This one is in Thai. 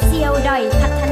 เซียวดอยพัฒน